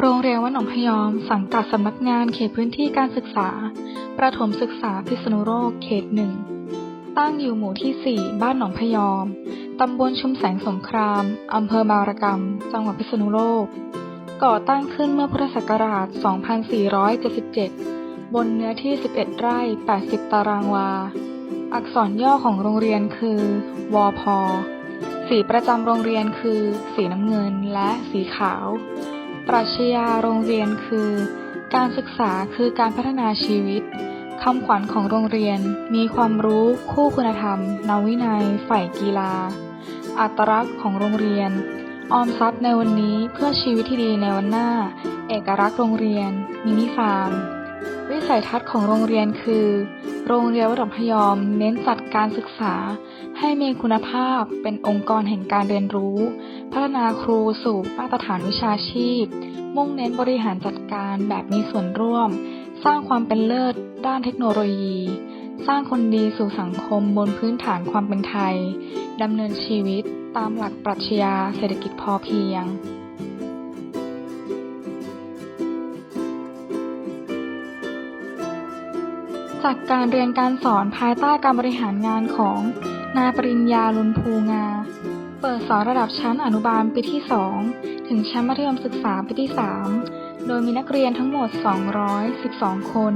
โรงเรียนวัดหนองพยอม สังกัดสำนักงานเขตพื้นที่การศึกษา ประถมศึกษาพิษณุโลกเขตหนึ่ง ตั้งอยู่หมู่ที่ 4 บ้านหนองพยอม ตำบลชุมแสงสงคราม อำเภอบางระกำจังหวัดพิษณุโลก ก่อตั้งขึ้นเมื่อพุทธศักราช 2477 บนเนื้อที่ 11 ไร่ 80 ตารางวา อักษรย่อของโรงเรียนคือ วพ สีประจำโรงเรียนคือ สีน้ำเงินและสีขาว ปรัชญาโรงเรียนคือ การศึกษาคือการพัฒนาชีวิตคำขวัญของโรงเรียนมีความรู้คู่คุณธรรมนวินัย ฝ่ายกีฬา อัตลักษณ์ของโรงเรียน ออมทรัพย์ในวันนี้เพื่อชีวิตที่ดีในวันหน้า เอกลักษณ์โรงเรียน มินิฟาร์ม วิสัยทัศน์ของโรงเรียนคือ โรงเรียนวัดหนองพยอม เน้นจัดการศึกษา ให้มีคุณภาพเป็นองค์กรแห่งการเรียนรู้ พัฒนาครูสู่มาตรฐานวิชาชีพ มุ่งเน้นบริหารจัดการแบบมีส่วนร่วม สร้างความเป็นเลิศด้านเทคโนโลยี สร้างคนดีสู่สังคมบนพื้นฐานความเป็นไทยดำเนินชีวิตตามหลักปรัชญาเศรษฐกิจพอเพียง จากการเรียนการสอนภายใต้การบริหารงานของนายปริญญาลุนภูงา เปิดสอนระดับชั้นอนุบาลปีที่ 2 ถึงชั้นมัธยมศึกษาปีที่ 3 โดยมีนักเรียนทั้งหมด 212 คน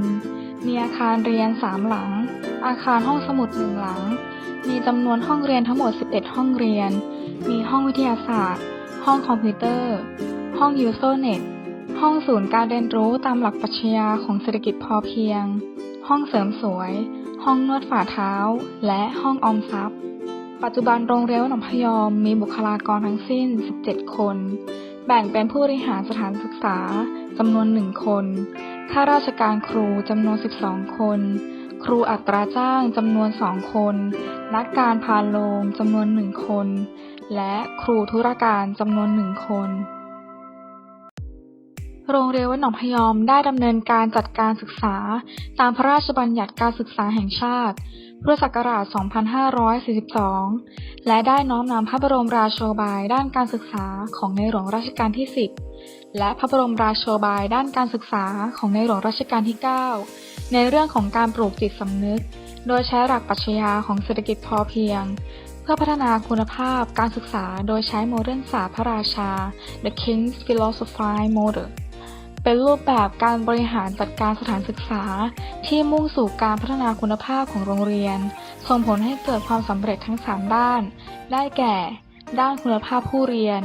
มีอาคารเรียน 3 หลัง อาคารห้องสมุด1หลัง มีจำนวนห้องเรียนทั้งหมด 11 ห้องเรียน มีห้องวิทยาศาสตร์ ห้องคอมพิวเตอร์ ห้องยูโซเน็ตห้องศูนย์การเรียนรู้ตามหลักปรัชญาของเศรษฐกิจพอเพียง ห้องเสริมสวย ห้องนวดฝ่าเท้า และห้องออมทรัพย์ ปัจจุบันโรงเรียนหนองพยอมมีบุคลากรทั้งสิ้น 17 คน แบ่งเป็นผู้บริหารสถานศึกษาจำนวน 1 คนข้าราชการครูจำนวน 12 คน ครูอัตราจ้างจำนวน 2 คน นักการพานโรงจำนวน 1 คน และครูธุรการจำนวน 1 คน โรงเรียนวัดหนองพยอมได้ดำเนินการจัดการศึกษา ตามพระราชบัญญัติการศึกษาแห่งชาติ พุทธศักราช 2542 และได้น้อมนำพระบรมราโชบายด้านการศึกษาของในหลวงรัชกาลที่ 10 และพระบรมราโชบายด้านการศึกษาของในหลวงรัชกาลที่ 9 ในเรื่องของการปลูกจิตสำนึก โดยใช้หลักปรัชญาของเศรษฐกิจพอเพียงเพื่อพัฒนาคุณภาพการศึกษาโดยใช้โมเดิร์นศาสตร์พระราชา The King's Philosophy Model เป็นรูปแบบการบริหารจัดการสถานศึกษา ที่มุ่งสู่การพัฒนาคุณภาพของโรงเรียน ส่งผลให้เกิดความสำเร็จทั้ง 3 ด้าน ได้แก่ ด้านคุณภาพผู้เรียน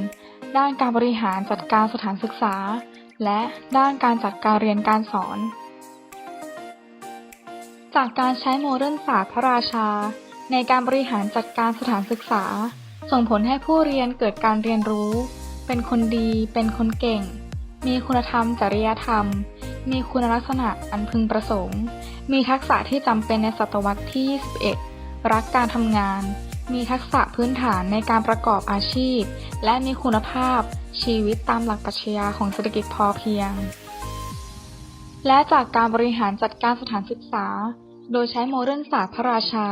ด้านการบริหารจัดการสถานศึกษา และด้านการจัดการเรียนการสอน จากการใช้โมเดิร์นศาสตร์พระราชา ในการบริหารจัดการสถานศึกษา ส่งผลให้ผู้เรียนเกิดการเรียนรู้ เป็นคนดี เป็นคนเก่ง มีคุณธรรม จริยธรรม มีคุณลักษณะอันพึงประสงค์ มีทักษะที่จำเป็นในศตวรรษที่ 21 รักการทำงาน มีทักษะพื้นฐานในการประกอบอาชีพ และมีคุณภาพชีวิตตามหลักปรัชญาของเศรษฐกิจพอเพียง และจากการบริหารจัดการสถานศึกษา โดยใช้โมเดิร์นศาสตร์พระราชา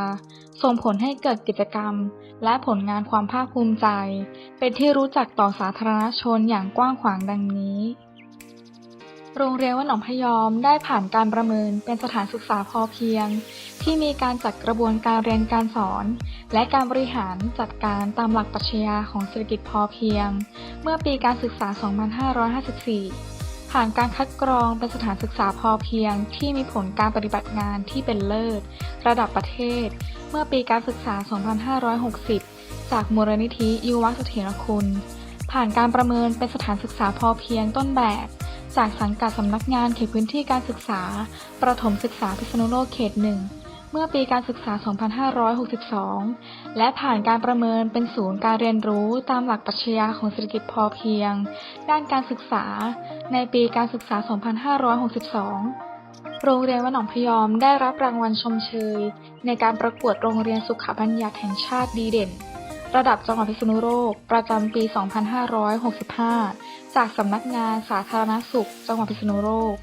ส่งผลให้เกิดกิจกรรม และผลงานความภาคภูมิใจ เป็นที่รู้จักต่อสาธารณชนอย่างกว้างขวางดังนี้ โรงเรียนวัดหนองพยอมได้ผ่านการประเมินเป็นสถานศึกษาพอเพียง ที่มีการจัดกระบวนการเรียนการสอน และการบริหารจัดการตามหลักปรัชญาของเศรษฐกิจพอเพียง เมื่อปีการศึกษา 2554 ผ่านการคัดกรองเป็นสถานศึกษาพอเพียง ที่มีผลการปฏิบัติงานที่เป็นเลิศ ระดับประเทศ เมื่อปีการศึกษา 2560 จากมูลนิธิยุวเสถียรคุณ ผ่านการประเมินเป็นสถานศึกษาพอเพียงต้นแบบ จากสังกัดสำนักงานเขตพื้นที่การศึกษา ประถมศึกษาพิษณุโลกเขตหนึ่งเมื่อปีการศึกษา 2562 และผ่านการประเมินเป็นศูนย์การเรียนรู้ตามหลักปรัชญาของเศรษฐกิจพอเพียง ด้านการศึกษา ในปีการศึกษา 2562โรงเรียนวัดหนองพยอมได้รับรางวัลชมเชย ในการประกวดโรงเรียนสุขบัญญัติแห่งชาติดีเด่น ระดับจังหวัดพิษณุโลก ประจำปี 2565 จากสำนักงานสาธารณสุข จังหวัดพิษณุโลก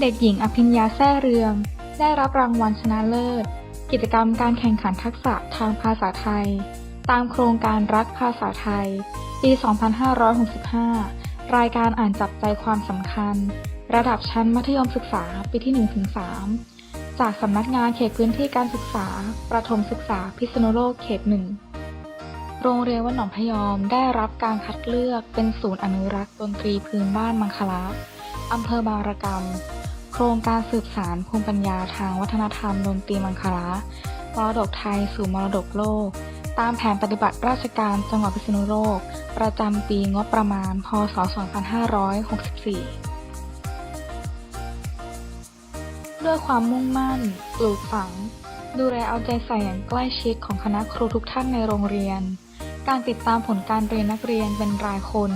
เด็กหญิงอภิญญาแซ่เรือง ได้รับรางวัลชนะเลิศ กิจกรรมการแข่งขันทักษะทางภาษาไทย ตามโครงการรักภาษาไทย ปี 2565 รายการอ่านจับใจความสำคัญ ระดับชั้นมัธยมศึกษาปีที่ 1-3 จากสำนักงานเขตพื้นที่การศึกษา ประถมศึกษาพิษณุโลกเขตหนึ่ง โรงเรียนวัดหนองพยอมได้รับการคัดเลือกเป็นศูนย์อนุรักษ์ดนตรีพื้นบ้านมังคลาอำเภอบางระกำโครงการสืบสารภูมิปัญญาทางวัฒนธรรมดนตรีมังคลามรดกไทยสู่มรดกโลก ตามแผนปฏิบัติราชการจังหวัดพิษณุโลก ประจำปีงบประมาณ พศ 2564 ด้วยความมุ่งมั่น ปลูกฝัง ดูแลเอาใจใส่อย่างใกล้ชิดของคณะครูทุกท่านในโรงเรียน การติดตามผลการเรียนนักเรียนเป็นรายคน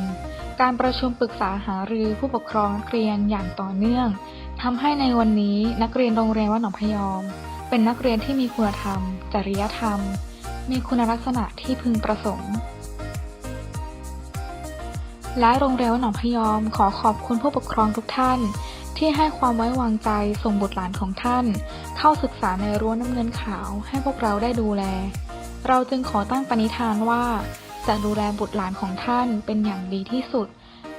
การประชุมปรึกษาหารือผู้ปกครองนักเรียนอย่างต่อเนื่องทำให้ในวันนี้นักเรียนโรงเรียนวัดหนองพยอม เป็นนักเรียนที่มีคุณธรรม จริยธรรม มีคุณลักษณะที่พึงประสงค์และโรงเรียนวัดหนองพยอมขอขอบคุณผู้ปกครองทุกท่าน ที่ให้ความไว้วางใจส่งบุตรหลานของท่าน เข้าศึกษาในรั้วน้ำเงินขาวให้พวกเราได้ดูแล เราจึงขอตั้งปณิธานว่า จะดูแลบุตรหลานของท่านเป็นอย่างดีที่สุด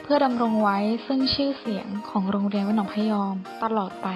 เพื่อดำรงไว้ซึ่งชื่อเสียงของโรงเรียนวัดหนองพยอมตลอดไป